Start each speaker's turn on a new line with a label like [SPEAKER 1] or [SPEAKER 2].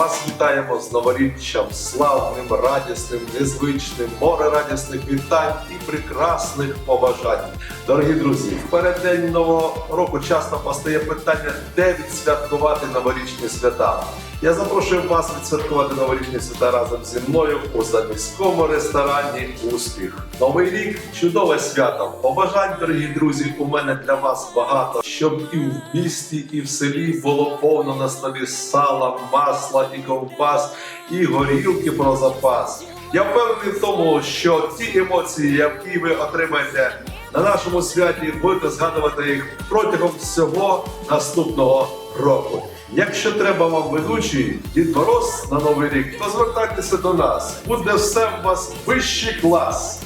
[SPEAKER 1] Вас вітаємо з новоріччям, славним, радісним, незвичним, море радісних вітань і прекрасних побажань. Дорогі друзі, в переддень нового року часто постає питання, де відсвяткувати новорічні свята. Я запрошую вас відсвяткувати новорічні свята разом зі мною у заміському ресторані Успіх. Новий рік чудове свято. Побажань, дорогі друзі, у мене для вас багато, щоб і в місті, і в селі було повно на столі сала, масла і ковбас, і горілки про запас. Я впевнений в тому, що ті емоції, які ви отримаєте на нашому святі, будете згадувати їх протягом всього наступного року. Якщо треба вам ведучий Дід Мороз на новий рік, то звертайтеся до нас. Буде все у вас вищий клас.